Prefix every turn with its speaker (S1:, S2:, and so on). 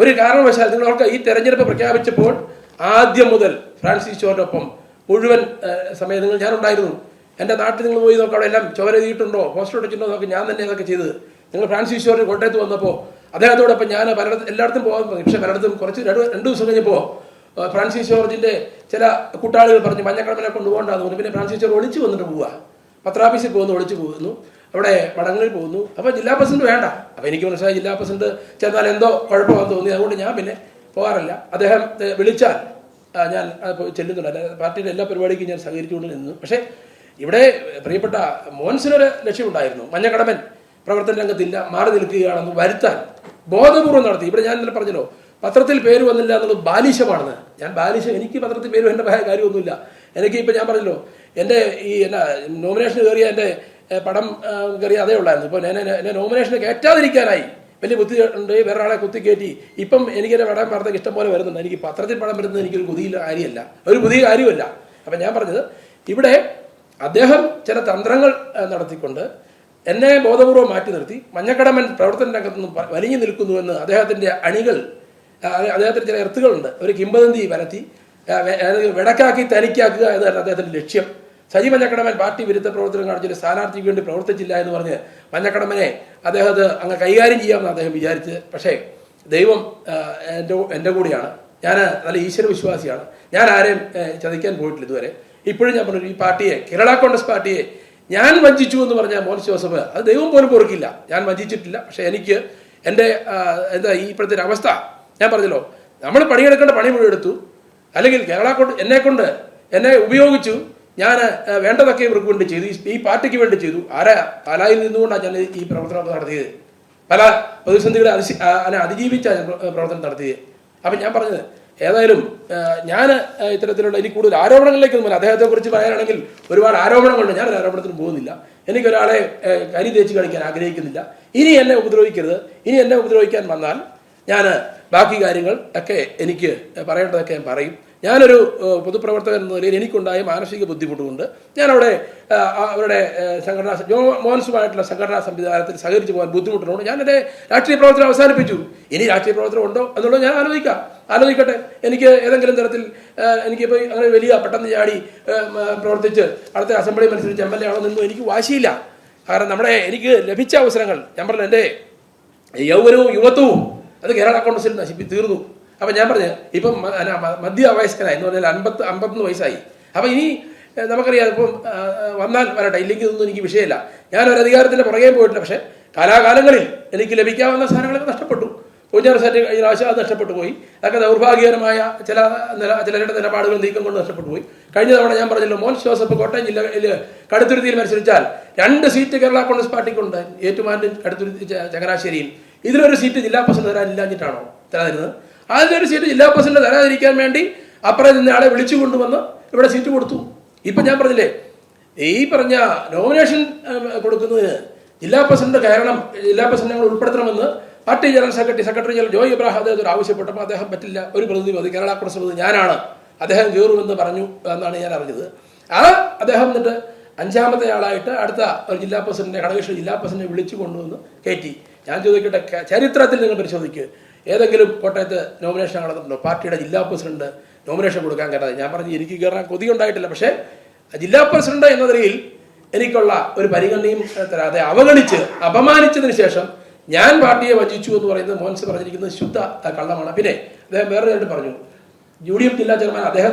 S1: ഒരു കാരണവശാൽ നിങ്ങൾക്ക് ഈ തെരഞ്ഞെടുപ്പ് പ്രഖ്യാപിച്ചപ്പോൾ ആദ്യം മുതൽ ഫ്രാൻസിസ് ചോറിനൊപ്പം മുഴുവൻ സമയം നിങ്ങൾ ഞാനുണ്ടായിരുന്നു. എന്റെ നാട്ടിൽ നിങ്ങൾ പോയി നോക്കാം എല്ലാം ചോര എഴുതിയിട്ടുണ്ടോ പോസ്റ്റർ ഒട്ടിച്ചിട്ടുണ്ടോ നോക്കി ഞാൻ തന്നെ അതൊക്കെ ചെയ്തത്. നിങ്ങൾ ഫ്രാൻസിസ് ചോറിന് കോട്ടയത്ത് വന്നപ്പോൾ അദ്ദേഹത്തോടൊപ്പം ഞാൻ പലയിടത്തും എല്ലായിടത്തും പോകാൻ പറഞ്ഞു. പക്ഷേ പലയിടത്തും കുറച്ച് രണ്ട് രണ്ട് ദിവസം കഴിഞ്ഞപ്പോൾ ഫ്രാൻസിസ് ജോർജിന്റെ ചില കൂട്ടാളികൾ പറഞ്ഞു മഞ്ഞക്കടമനെ കൊണ്ടുപോകണ്ടെന്ന് പറഞ്ഞു. പിന്നെ ഫ്രാൻസിസ് ജോർജ് ഒളിച്ചു വന്നിട്ട് പോവുക. പത്രാഫീസിൽ പോകുന്നു ഒളിച്ചു പോകുന്നു. അവിടെ വടങ്ങളിൽ പോകുന്നു. അപ്പോൾ ജില്ലാ പ്രസിഡന്റ് വേണ്ട. അപ്പോൾ എനിക്ക് മനസ്സിലായി ജില്ലാ പ്രസിഡന്റ് ചെന്നാൽ എന്തോ കുഴപ്പമാണെന്ന് തോന്നി. അതുകൊണ്ട് ഞാൻ പിന്നെ പോകാറില്ല. അദ്ദേഹം വിളിച്ചാൽ ഞാൻ ചെല്ലുന്നുണ്ട്. അല്ലാതെ പാർട്ടിയുടെ എല്ലാ പരിപാടിക്കും ഞാൻ സഹകരിച്ചുകൊണ്ട് നിന്നു. പക്ഷേ ഇവിടെ പ്രിയപ്പെട്ട മോൻസിനൊരു ലക്ഷ്യമുണ്ടായിരുന്നു. മഞ്ഞക്കടമൻ പ്രവർത്തന രംഗത്തില്ല മാറി നിൽക്കുകയാണെന്ന് വരുത്താൻ ബോധപൂർവം നടത്തി. ഇവിടെ ഞാൻ ഇന്നലെ പറഞ്ഞല്ലോ പത്രത്തിൽ പേര് വന്നില്ല എന്നുള്ളത് ബാലിശമാണെന്ന്. ഞാൻ ബാലിശം എനിക്ക് പത്രത്തിൽ പേര് എന്റെ കാര്യമൊന്നുമില്ല. എനിക്ക് ഇപ്പം ഞാൻ പറഞ്ഞല്ലോ എന്റെ ഈ എന്നാ നോമിനേഷൻ കയറിയ എന്റെ പടം കയറി അതേ ഉള്ളായിരുന്നു. ഇപ്പോൾ എന്നെ- എന്നെ നോമിനേഷന് കയറ്റാതിരിക്കാനായി. വലിയ ബുദ്ധി ഉണ്ട് വേറെ ആളെ കുത്തിക്കയറ്റി ഇപ്പം എനിക്കെന്നെ പടം വാർത്തയ്ക്ക് ഇഷ്ടം പോലെ വരുന്നുണ്ട്. എനിക്ക് പത്രത്തിൽ പടം വരുന്നത് എനിക്കൊരു പുതിയ കാര്യമല്ല. ഒരു പുതിയ കാര്യമല്ല അപ്പം ഞാൻ പറഞ്ഞത് ഇവിടെ അദ്ദേഹം ചില തന്ത്രങ്ങൾ നടത്തിക്കൊണ്ട് എന്നെ ബോധപൂർവം മാറ്റി നിർത്തി. മഞ്ഞക്കടമൻ പ്രവർത്തന രംഗത്ത് നിന്ന് പ- വലിഞ്ഞു നിൽക്കുന്നുവെന്ന് അദ്ദേഹത്തിന്റെ അണികൾ ആ, അദ്ദേഹത്തിന് ചില എർത്തുകളുണ്ട്. ഒരു കിംബദന്തി വരത്തി വെടക്കാക്കി തനിക്കാക്കുക എന്നതാണ് അദ്ദേഹത്തിന്റെ ലക്ഷ്യം. സജി മഞ്ഞക്കടമൻ പാർട്ടി വിരുദ്ധ പ്രവർത്തനം കാണിച്ചൊരു സ്ഥാനാർത്ഥിക്ക് വേണ്ടി പ്രവർത്തിച്ചില്ല എന്ന് പറഞ്ഞ് മഞ്ഞക്കടമനെ അദ്ദേഹത്തെ അങ്ങ് കൈകാര്യം ചെയ്യാമെന്ന് അദ്ദേഹം വിചാരിച്ച് പക്ഷേ ദൈവം എന്റെ എന്റെ കൂടെയാണ്. ഞാൻ നല്ല ഈശ്വര വിശ്വാസിയാണ് ഞാൻ ആരെയും ചതിക്കാൻ പോയിട്ടില്ല ഇതുവരെ. ഇപ്പോഴും ഞാൻ പറഞ്ഞു ഈ പാർട്ടിയെ കേരള കോൺഗ്രസ് പാർട്ടിയെ ഞാൻ വഞ്ചിച്ചു എന്ന് പറഞ്ഞ മോൻസ് ജോസഫ്. അത് ദൈവം പോലും പൊറുക്കില്ല ഞാൻ വഞ്ചിച്ചിട്ടില്ല. പക്ഷേ എനിക്ക് എന്റെ എന്താ ഈ ഇപ്പോഴത്തെ അവസ്ഥ? ഞാൻ പറഞ്ഞല്ലോ നമ്മൾ പണിയെടുക്കേണ്ട പണി മുഴുവൻ എടുത്തു. അല്ലെങ്കിൽ കേരള കൊണ്ട് എന്നെ കൊണ്ട് എന്നെ ഉപയോഗിച്ചു. ഞാൻ വേണ്ടതൊക്കെ ഇവർക്ക് വേണ്ടി ചെയ്തു. ഈ- പാർട്ടിക്ക് വേണ്ടി ചെയ്തു. ആരാ? പാലായിൽ നിന്നുകൊണ്ടാണ് ഞാൻ ഈ പ്രവർത്തനം നടത്തിയത്. പല പ്രതിസന്ധികളെ അതി ആ, അതിനെ അതിജീവിച്ച ഞാൻ പ്ര- പ്രവർത്തനം നടത്തിയത്. അപ്പം ഞാൻ പറഞ്ഞത് ഏതായാലും ഞാൻ ഇത്തരത്തിലുള്ള ഇനി കൂടുതൽ ആരോപണങ്ങളിലേക്ക് ഒന്നുമില്ല അദ്ദേഹത്തെ കുറിച്ച് പറയാനാണെങ്കിൽ ഒരുപാട് ആരോപണങ്ങളുണ്ട് ഞാൻ ആരോപണത്തിന് പോകുന്നില്ല. എനിക്കൊരാളെ കരി തേച്ച് കളിക്കാൻ ആഗ്രഹിക്കുന്നില്ല. ഇനി എന്നെ ഉപദ്രവിക്കരുത്. ഇനി എന്നെ ഉപദ്രവിക്കാൻ വന്നാൽ ഞാൻ ബാക്കി കാര്യങ്ങൾ ഒക്കെ എനിക്ക് പറയേണ്ടതൊക്കെ ഞാൻ പറയും. ഞാനൊരു പൊതുപ്രവർത്തകൻ എന്ന നിലയിൽ എനിക്കുണ്ടായ മാനസിക ബുദ്ധിമുട്ടുകൊണ്ട് ഞാൻ അവിടെ അവരുടെ സംഘടനാ മോൻസുമായിട്ടുള്ള സംഘടനാ സംവിധാനത്തിൽ സഹകരിച്ചു പോകാൻ ബുദ്ധിമുട്ടുള്ളതുകൊണ്ട് ഞാൻ എന്റെ രാഷ്ട്രീയ പ്രവർത്തനം അവസാനിപ്പിച്ചു. ഇനി രാഷ്ട്രീയ പ്രവർത്തനം ഉണ്ടോ എന്നുള്ളത് ഞാൻ ആലോചിക്കാം. ആലോചിക്കട്ടെ. എനിക്ക് ഏതെങ്കിലും തരത്തിൽ എനിക്ക് എനിക്കിപ്പോൾ അങ്ങനെ വലിയ പെട്ടെന്ന് ചാടി പ്രവർത്തിച്ച് അടുത്ത അസംബ്ലി മത്സരിച്ച് എം എൽ എ ആണോ എന്നൊന്നും എനിക്ക് വാശിയില്ല. കാരണം നമ്മുടെ എനിക്ക് ലഭിച്ച അവസരങ്ങൾ ഞാൻ പറഞ്ഞു എന്റെ യൗവനവും യുവത്വവും അത് കേരള കോൺഗ്രസിൽ നശിപ്പി തീർന്നു. അപ്പം ഞാൻ പറഞ്ഞു ഇപ്പം മ- മധ്യ വയസ്കനായി എന്ന് പറഞ്ഞാൽ അൻപത്ത് അമ്പത്തൊന്ന് വയസ്സായി. അപ്പം ഇനി നമുക്കറിയാം ഇപ്പം വന്നാൽ വരട്ടെ ഇല്ലെങ്കിൽ ഇതൊന്നും എനിക്ക് വിഷയമില്ല. ഞാൻ ഒരു അധികാരത്തിന്റെ പുറകെ പോയിട്ടില്ല പക്ഷേ കാലാകാലങ്ങളിൽ എനിക്ക് ലഭിക്കാവുന്ന സാധനങ്ങളൊക്കെ നഷ്ടപ്പെട്ടു. പൂജാർ സാറ്റ് കഴിഞ്ഞ പ്രാവശ്യം അത് നഷ്ടപ്പെട്ടു പോയി. അതൊക്കെ ദൗർഭാഗ്യകരമായ ചില നില ചിലരുടെ നിലപാടുകൾ നീക്കം കൊണ്ട് നഷ്ടപ്പെട്ടു പോയി. കഴിഞ്ഞ തവണ ഞാൻ പറഞ്ഞല്ലോ മോൻ ജോസഫ് കോട്ടയം ജില്ലയിൽ കടുത്തുരുത്തിയിൽ മത്സരിച്ചാൽ രണ്ട് സീറ്റ് കേരള കോൺഗ്രസ് പാർട്ടിക്കുണ്ട്. ഏറ്റുമാനും കടുത്തുരുത്തി ചങ്ങനാശ്ശേരിയിൽ. ചങ്ങനാശ്ശേരിയും ഇതിലൊരു സീറ്റ് ജില്ലാ പ്രസിഡന്റ് തരാനില്ലാഞ്ഞിട്ടാണോ തരാതിരുന്നത്? അതിലൊരു സീറ്റ് ജില്ലാ പ്രസിഡന്റ് തരാതിരിക്കാൻ വേണ്ടി അപ്പുറം നിന്ന ആളെ വിളിച്ചു കൊണ്ടുവന്ന് ഇവിടെ സീറ്റ് കൊടുത്തു. ഇപ്പൊ ഞാൻ പറഞ്ഞില്ലേ ഈ പറഞ്ഞ നോമിനേഷൻ കൊടുക്കുന്നതിന് ജില്ലാ പ്രസിഡന്റ് കയറണം ജില്ലാ president ഉൾപ്പെടുത്തണമെന്ന് party general secretary secretary general Joy Ibrahim അദ്ദേഹത്തോട് ആവശ്യപ്പെട്ടപ്പോൾ അദ്ദേഹം പറ്റില്ല. ഒരു പ്രതിനിധി മതി. കേരള കോൺഗ്രസ് പ്രതിനിധി ഞാനാണ്. അദ്ദേഹം കയറുമെന്ന് പറഞ്ഞു എന്നാണ് ഞാൻ അറിഞ്ഞത്. ആ അദ്ദേഹം എന്നിട്ട് അഞ്ചാമത്തെ ആളായിട്ട് അടുത്ത ഒരു ജില്ലാ പ്രസിഡന്റിനെ ഘടകകക്ഷി ജില്ലാ പ്രസിഡന്റിനെ വിളിച്ചു കൊണ്ടുവന്ന് കയറ്റി. ഞാൻ ചോദിക്കട്ടെ ചരിത്രത്തിൽ നിങ്ങൾ പരിശോധിക്കുക ഏതെങ്കിലും കോട്ടയത്ത് നോമിനേഷൻ നടന്നിട്ടുണ്ടോ? പാർട്ടിയുടെ ജില്ലാ പ്രസിഡന്റ് നോമിനേഷൻ കൊടുക്കാൻ കയറാതെ ഞാൻ പറഞ്ഞു എനിക്ക് കയറാൻ കൊതി ഉണ്ടായിട്ടില്ല. പക്ഷേ ജില്ലാ പ്രസിഡന്റ് എന്ന നിലയിൽ എനിക്കുള്ള ഒരു പരിഗണനയും തരാതെ അവഗണിച്ച് അപമാനിച്ചതിന് ശേഷം ഞാൻ പാർട്ടിയെ വഞ്ചിച്ചു എന്ന് പറയുന്നത് മോൻസ് പറഞ്ഞിരിക്കുന്നത് ശുദ്ധ കള്ളമാണ്. പിന്നെ അദ്ദേഹം വേറെ പറഞ്ഞു. യു ഡി എഫ് ജില്ലാ ചെയർമാൻ അദ്ദേഹം